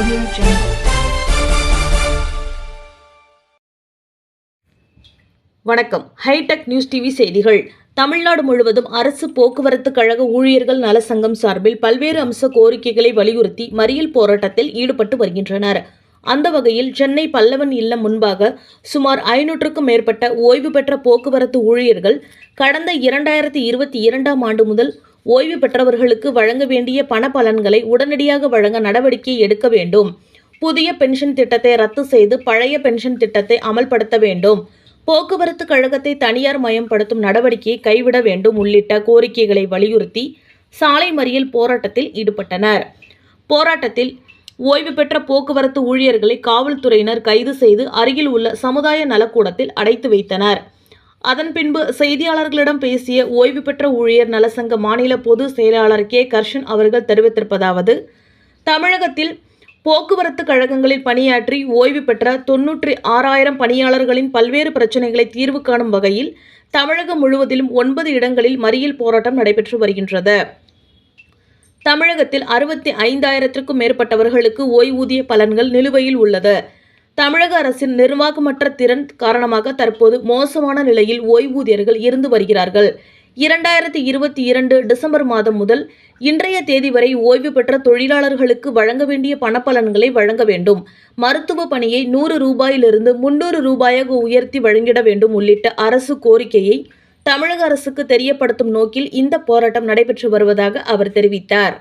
Audio Jungle. வணக்கம் hitech news TV செய்திகள் தமிழ்நாடு முழுவதும் அரசு போக்குவரத்து கழக ஊழியர்கள் நல சங்கம் சார்பில் பல்வேறு அம்ச கோரிக்கைகளை வலியுறுத்தி மறியல் போராட்டத்தில் ஈடுபட்டு வருகின்றனர் அந்த வகையில் சென்னை பல்லவன் இல்லம் முன்பாக சுமார் ஐநூற்றுக்கும் மேற்பட்ட ஓய்வு பெற்ற போக்குவரத்து ஊழியர்கள் கடந்த இரண்டாயிரத்தி இருபத்தி இரண்டாம் ஆண்டு முதல் ஓய்வு பெற்றவர்களுக்கு வழங்க வேண்டிய பண பலன்களை உடனடியாக வழங்க நடவடிக்கை எடுக்க வேண்டும். புதிய பென்ஷன் திட்டத்தை ரத்து செய்து பழைய பென்ஷன் திட்டத்தை அமல்படுத்த வேண்டும். போக்குவரத்து கழகத்தை தனியார் மயப்படுத்தும் நடவடிக்கையை கைவிட வேண்டும் உள்ளிட்ட கோரிக்கைகளை வலியுறுத்தி சாலை மறியல் போராட்டத்தில் ஈடுபட்டனர். போராட்டத்தில் ஓய்வு பெற்ற போக்குவரத்து ஊழியர்களை காவல்துறையினர் கைது செய்து அருகில் உள்ள சமுதாய நலக்கூடத்தில் அடைத்து வைத்தனர். அதன் பின்பு செய்தியாளர்களிடம் பேசிய ஓய்வு பெற்ற ஊழியர் நலசங்க மாநில பொது செயலாளர் கே. கர்ஷன் அவர்கள் தெரிவித்திருப்பதாவது தமிழகத்தில் போக்குவரத்து கழகங்களில் பணியாற்றி ஓய்வு பெற்ற தொன்னூற்றி ஆறாயிரம் பணியாளர்களின் பல்வேறு பிரச்சினைகளை தீர்வு காணும் வகையில் தமிழகம் முழுவதிலும் ஒன்பது இடங்களில் மறியல் போராட்டம் நடைபெற்று வருகின்றது. தமிழகத்தில் அறுபத்தி ஐந்தாயிரத்திற்கும் மேற்பட்டவர்களுக்கு ஓய்வூதிய பலன்கள் நிலுவையில் உள்ளது. தமிழக அரசின் நிர்வாகமற்ற திறன் காரணமாக தற்போது மோசமான நிலையில் ஓய்வூதியர்கள் இருந்து வருகிறார்கள். இரண்டாயிரத்தி இருபத்தி இரண்டு டிசம்பர் மாதம் முதல் இன்றைய தேதி வரை ஓய்வு பெற்ற தொழிலாளர்களுக்கு வழங்க வேண்டிய பணப்பலன்களை வழங்க வேண்டும். மருத்துவ பணியை நூறு ரூபாயிலிருந்து முன்னூறு ரூபாயாக உயர்த்தி வழங்கிட வேண்டும் உள்ளிட்ட அரசு கோரிக்கையை தமிழக அரசுக்கு தெரியப்படுத்தும் நோக்கில் இந்த போராட்டம் நடைபெற்று வருவதாக அவர் தெரிவித்தார்.